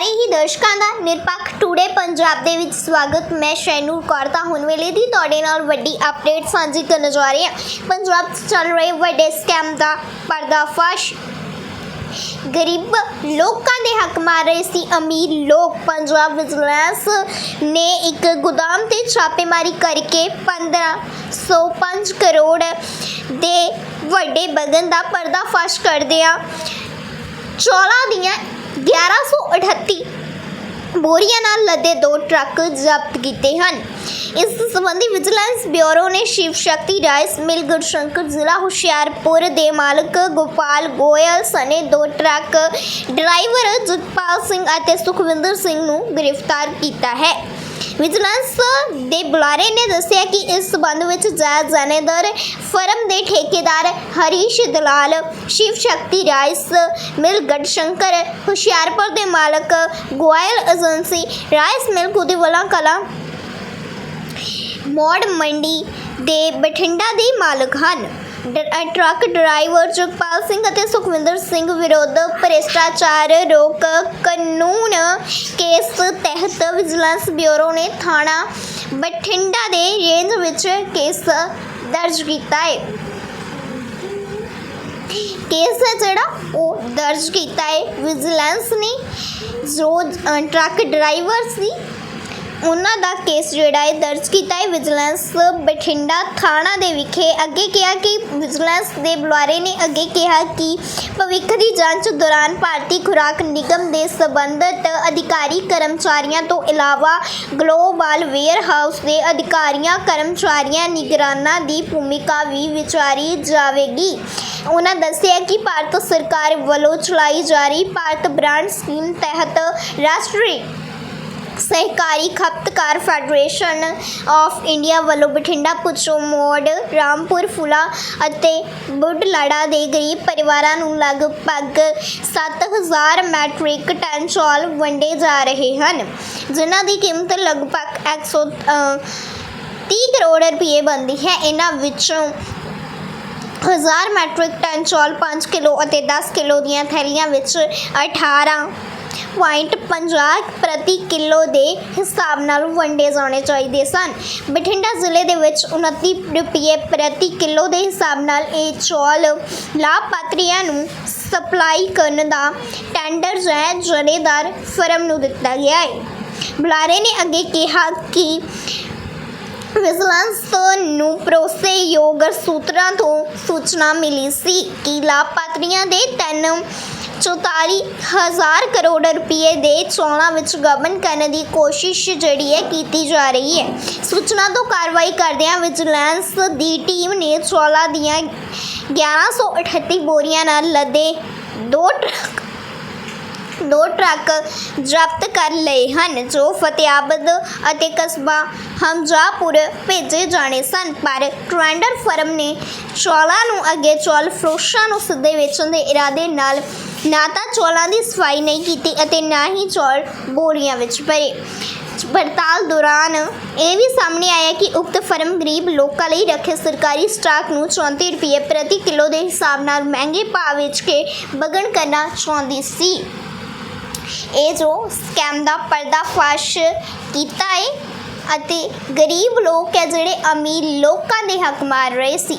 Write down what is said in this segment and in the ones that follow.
ਸਾਰੇ ਹੀ ਦਰਸ਼ਕਾਂ ਦਾ ਨਿਰਪੱਖ ਟੂਡੇ ਪੰਜਾਬ ਦੇ ਵਿੱਚ ਸਵਾਗਤ। ਮੈਂ ਸ਼ੈਨੂਰ ਕੌਰ ਤਾਂ ਹੁਣ ਵੇਲੇ ਦੀ ਤੁਹਾਡੇ ਨਾਲ ਵੱਡੀ ਅਪਡੇਟ ਸਾਂਝੀ ਕਰਨ ਜਾ ਰਹੀ ਹਾਂ। ਪੰਜਾਬ 'ਚ ਚੱਲ ਰਹੇ ਵੱਡੇ ਸਕੈਮ ਦਾ ਪਰਦਾਫਾਸ਼। ਗਰੀਬ ਲੋਕਾਂ ਦੇ ਹੱਕ ਮਾਰ ਰਹੇ ਸੀ ਅਮੀਰ ਲੋਕ। ਪੰਜਾਬ ਵਿਜੀਲੈਂਸ ਨੇ ਇੱਕ ਗੋਦਾਮ ਤੇ ਛਾਪੇਮਾਰੀ ਕਰਕੇ 1505 ਕਰੋੜ ਦੇ ਵੱਡੇ ਬਗਨ ਦਾ ਪਰਦਾਫਾਸ਼ ਕਰਦਿਆਂ ਚੌਲਾਂ ਦੀਆਂ 1138 ਬੋਰੀਆਂ ਨਾਲ ਲੱਦੇ ਦੋ ਟਰੱਕ ਜ਼ਬਤ ਕੀਤੇ ਹਨ। ਇਸ ਸੰਬੰਧੀ ਵਿਜੀਲੈਂਸ ਬਿਊਰੋ ਨੇ ਸ਼ਿਵ ਸ਼ਕਤੀ ਰਾਈਸ ਮਿਲ ਗੁਰਸ਼ੰਕਰ ਜ਼ਿਲ੍ਹਾ ਹੁਸ਼ਿਆਰਪੁਰ ਦੇ ਮਾਲਕ ਗੋਪਾਲ ਗੋਇਲ ਸਣੇ ਦੋ ਟਰੱਕ ਡਰਾਈਵਰ ਜਗਪਾਲ ਸਿੰਘ ਅਤੇ ਸੁਖਵਿੰਦਰ ਸਿੰਘ ਨੂੰ ਗ੍ਰਿਫਤਾਰ ਕੀਤਾ ਹੈ। ਵਿਜੀਲੈਂਸ ਦੇ ਬੁਲਾਰੇ ਨੇ ਦੱਸਿਆ ਕਿ ਇਸ ਸਬੰਧ ਵਿੱਚ ਜਾਇਜ਼ ਜਾਣੇਦਾਰ ਫਰਮ ਦੇ ਠੇਕੇਦਾਰ ਹਰੀਸ਼ ਦਲਾਲ, ਸ਼ਿਵ ਸ਼ਕਤੀ ਰਾਈਸ ਮਿਲ ਗੜਸ਼ੰਕਰ, ਹੁਸ਼ਿਆਰਪੁਰ ਦੇ ਮਾਲਕ Goyal agency rice mill Kudiwala Kala ਮੋੜ ਮੰਡੀ ਦੇ ਬਠਿੰਡਾ ਦੇ ਮਾਲਕ ਹਨ। ਡ- ਟਰੱਕ ਡਰਾਈਵਰ ਜਗਪਾਲ ਸਿੰਘ ਅਤੇ ਸੁਖਵਿੰਦਰ ਸਿੰਘ ਵਿਰੁੱਧ ਭ੍ਰਿਸ਼ਟਾਚਾਰ ਰੋਕ ਕਾਨੂੰਨ ਕੇਸ ਤਹਿਤ ਵਿਜੀਲੈਂਸ ਬਿਊਰੋ ਨੇ ਥਾਣਾ ਬਠਿੰਡਾ ਦੇ ਰੇਂਜ ਵਿੱਚ ਕੇਸ ਦਰਜ ਕੀਤਾ ਹੈ ਕੇਸ ਹੈ ਜਿਹੜਾ ਉਹ ਦਰਜ ਕੀਤਾ ਹੈ ਵਿਜੀਲੈਂਸ ਨੇ ਜੋ ਟਰੱਕ ਡਰਾਈਵਰ ਸੀ ਉਹਨਾਂ ਦਾ ਕੇਸ ਜਿਹੜਾ ਹੈ ਦਰਜ ਕੀਤਾ ਹੈ, ਵਿਜੀਲੈਂਸ ਬਠਿੰਡਾ ਥਾਣਾ ਦੇ ਵਿਖੇ ਅੱਗੇ ਕਿਹਾ ਕਿ ਵਿਜੀਲੈਂਸ ਦੇ ਬੁਲਾਰੇ ਨੇ ਅੱਗੇ ਕਿਹਾ ਕਿ ਭਵਿੱਖ ਦੀ ਜਾਂਚ ਦੌਰਾਨ ਭਾਰਤੀ ਖੁਰਾਕ ਨਿਗਮ ਦੇ ਸੰਬੰਧਿਤ ਅਧਿਕਾਰੀ ਕਰਮਚਾਰੀਆਂ ਤੋਂ ਇਲਾਵਾ ਗਲੋਬਲ ਵੇਅਰਹਾਊਸ ਦੇ ਅਧਿਕਾਰੀਆਂ, ਕਰਮਚਾਰੀਆਂ ਨਿਗਰਾਨਾਂ ਦੀ ਭੂਮਿਕਾ ਵੀ ਵਿਚਾਰੀ ਜਾਵੇਗੀ। ਉਹਨਾਂ ਦੱਸਿਆ ਕਿ ਭਾਰਤ ਸਰਕਾਰ ਵੱਲੋਂ ਚਲਾਈ ਜਾ ਰਹੀ ਭਾਰਤ ਬ੍ਰਾਂਡ ਸਕੀਮ ਤਹਿਤ ਰਾਸ਼ਟਰੀ ਸਹਿਕਾਰੀ ਖਪਤਕਾਰ ਫੈਡਰੇਸ਼ਨ ਆਫ ਇੰਡੀਆ ਵੱਲੋਂ ਬਠਿੰਡਾ ਪੁੱਛੋ ਮੋੜ ਰਾਮਪੁਰ ਫੁਲਾ ਅਤੇ ਬੁੱਢਲਾੜਾ ਦੇ ਗਰੀਬ ਪਰਿਵਾਰਾਂ ਨੂੰ ਲਗਭਗ 7000 ਮੈਟ੍ਰਿਕ ਟਨ ਚੌਲ ਵੰਡੇ ਜਾ ਰਹੇ ਹਨ ਜਿਨ੍ਹਾਂ ਦੀ ਕੀਮਤ ਲਗਭਗ 100 ਅ, 30 ਕਰੋੜ ਰੁਪਏ ਬਣਦੀ ਹੈ। ਇਹਨਾਂ ਵਿੱਚੋਂ 1000 ਮੈਟ੍ਰਿਕ ਟਨ ਚੌਲ 5 ਕਿਲੋ ਅਤੇ 10 ਕਿਲੋ ਦੀਆਂ ਥੈਲੀਆਂ ਵਿੱਚ 18 ਪੁਆਇੰਟ 50 ਪ੍ਰਤੀ ਕਿਲੋ ਦੇ ਹਿਸਾਬ ਨਾਲ ਵੰਡੇ ਜਾਣੇ ਚਾਹੀਦੇ ਸਨ। ਬਠਿੰਡਾ ਜ਼ਿਲ੍ਹੇ ਦੇ ਵਿੱਚ 29 ਰੁਪਏ ਪ੍ਰਤੀ ਕਿਲੋ ਦੇ ਹਿਸਾਬ ਨਾਲ ਇਹ ਚੌਲ ਲਾਭਪਾਤਰੀਆਂ ਨੂੰ ਸਪਲਾਈ ਕਰਨ ਦਾ ਟੈਂਡਰ ਜੋ ਹੈ ਜਰੇਦਾਰ ਫਰਮ ਨੂੰ ਦਿੱਤਾ ਗਿਆ ਹੈ। ਬੁਲਾਰੇ ਨੇ ਅੱਗੇ ਕਿਹਾ ਕਿ ਵਿਜੀਲੈਂਸ ਨੂੰ ਭਰੋਸੇਯੋਗ ਸੂਤਰਾਂ ਤੋਂ ਸੂਚਨਾ ਮਿਲੀ ਸੀ ਕਿ ਲਾਭਪਾਤਰੀਆਂ ਦੇ ਤਿੰਨ 44000 ਕਰੋੜ ਰੁਪਏ ਦੇ ਚੋਣਾਂ ਵਿੱਚ ਗਬਨ ਕਰਨ ਦੀ ਕੋਸ਼ਿਸ਼ ਜਿਹੜੀ ਹੈ ਕੀਤੀ ਜਾ ਰਹੀ ਹੈ। ਸੂਚਨਾ ਤੋਂ ਕਾਰਵਾਈ ਕਰਦਿਆਂ ਵਿਜੀਲੈਂਸ ਦੀ ਟੀਮ ਨੇ ਚੌਲਾਂ ਦੀਆਂ 1138 ਬੋਰੀਆਂ ਨਾਲ ਲੱਦੇ ਦੋ ਟਰੱਕ ਦੋ ਟਰੱਕ ਜ਼ਬਤ ਕਰ ਲਏ ਹਨ, ਜੋ ਫਤਿਆਬਾਦ ਅਤੇ ਕਸਬਾ ਹਮਜਾਪੁਰ ਭੇਜੇ ਜਾਣੇ ਸਨ। ਪਰ ਟਰੈਂਡਰ ਫਰਮ ਨੇ ਚੌਲਾਂ ਨੂੰ ਅੱਗੇ ਚੌਲ ਫਰੋਸ਼ਾਂ ਨੂੰ ਸਿੱਧੇ ਵੇਚਣ ਦੇ ਇਰਾਦੇ ਨਾਲ ਨਾ ਤਾਂ ਚੌਲਾਂ ਦੀ ਸਫ਼ਾਈ ਨਹੀਂ ਕੀਤੀ ਅਤੇ ਨਾ ਹੀ ਚੌਲ ਬੋਰੀਆਂ ਵਿੱਚ ਭਰੇ। ਪੜਤਾਲ ਦੌਰਾਨ ਇਹ ਵੀ ਸਾਹਮਣੇ ਆਇਆ ਕਿ ਉਕਤ ਫਰਮ ਗਰੀਬ ਲੋਕਾਂ ਲਈ ਰੱਖੇ ਸਰਕਾਰੀ ਸਟਾਕ ਨੂੰ 34 ਰੁਪਏ ਪ੍ਰਤੀ ਕਿਲੋ ਦੇ ਹਿਸਾਬ ਨਾਲ ਮਹਿੰਗੇ ਭਾਅ ਵੇਚ ਕੇ ਬਗਣ ਕਰਨਾ ਚਾਹੁੰਦੀ ਸੀ। ਇਹ ਜੋ ਸਕੈਮ ਦਾ ਪਰਦਾਫਾਸ਼ ਕੀਤਾ ਹੈ ਅਤੇ ਗਰੀਬ ਲੋਕ ਹੈ ਜਿਹੜੇ ਅਮੀਰ ਲੋਕਾਂ ਦੇ ਹੱਕ ਮਾਰ ਰਹੇ ਸੀ।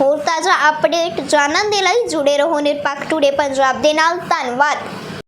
ਹੋਰ ਤਾਜ਼ਾ ਅਪਡੇਟ ਜਾਣਨ ਦੇ ਲਈ ਜੁੜੇ ਰਹੋ ਨਿਰਪੱਖ ਟੂਡੇ ਪੰਜਾਬ ਦੇ ਨਾਲ। ਧੰਨਵਾਦ।